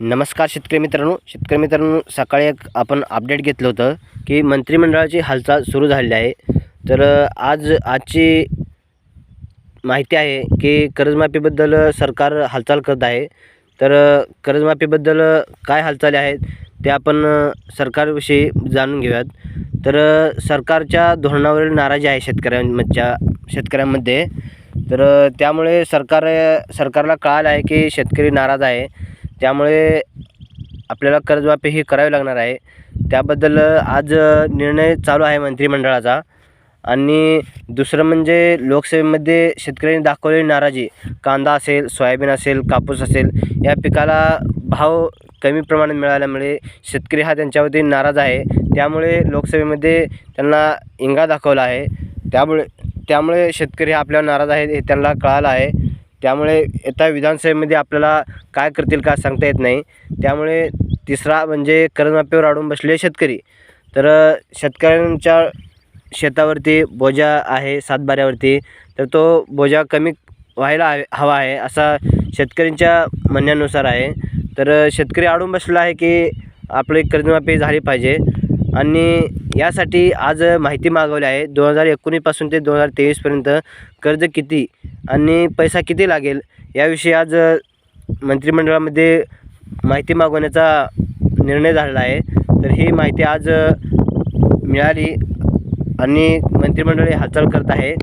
नमस्कार शेतकरी मित्रांनो. शेतकरी मित्रांनो सकाळी एक आपण अपडेट घेतलं होतं की मंत्रिमंडळाची हालचाल सुरू झालेली आहे. तर आज आजची माहिती आहे की कर्जमाफीबद्दल सरकार हालचाल करत आहे. तर कर्जमाफीबद्दल काय हालचाली आहेत ते आपण सरकारविषयी जाणून घेऊयात. तर सरकारच्या धोरणावरील नाराजी आहे शेतकऱ्यांच्या शेतकऱ्यांमध्ये. तर त्यामुळे सरकार सरकारला कळालं आहे की शेतकरी नाराज आहे. त्यामुळे आपल्याला कर्जमाफी ही करावी लागणार आहे. त्याबद्दल आज निर्णय चालू आहे मंत्रिमंडळाचा. आणि दुसरं म्हणजे लोकसभेमध्ये शेतकऱ्यांनी दाखवलेली नाराजी कांदा असेल सोयाबीन असेल कापूस असेल या पिकाला भाव कमी प्रमाणात मिळाल्यामुळे शेतकरी हा त्यांच्यावरती नाराज आहे. त्यामुळे लोकसभेमध्ये त्यांना इंगा दाखवला आहे. त्यामुळे त्यामुळे शेतकरी आपल्यावर नाराज आहेत हे त्यांना कळालं आहे. त्यामुळे येत्या विधानसभेमध्ये आपल्याला काय करतील का सांगता येत नाही. त्यामुळे तिसरा म्हणजे कर्जमाफीवर अडून बसलेले शेतकरी. तर शेतकऱ्यांच्या शेतावरती बोजा आहे सातबाऱ्यावरती. तर तो बोजा कमी व्हायला हवे हवा आहे असा शेतकऱ्यांच्या म्हणण्यानुसार आहे. तर शेतकरी अडून बसला आहे की आपली कर्जमाफी झाली पाहिजे. आणि यासाठी आज माहिती मागवली आहे. दोन हजार एकोणीसपासून ते दोन हजार तेवीसपर्यंत कर्ज किती आणि पैसा किती लागेल याविषयी आज मंत्रिमंडळामध्ये माहिती मागवण्याचा निर्णय झालेला आहे. तर ही माहिती आज मिळाली आणि मंत्रिमंडळ हालचाल करत आहे.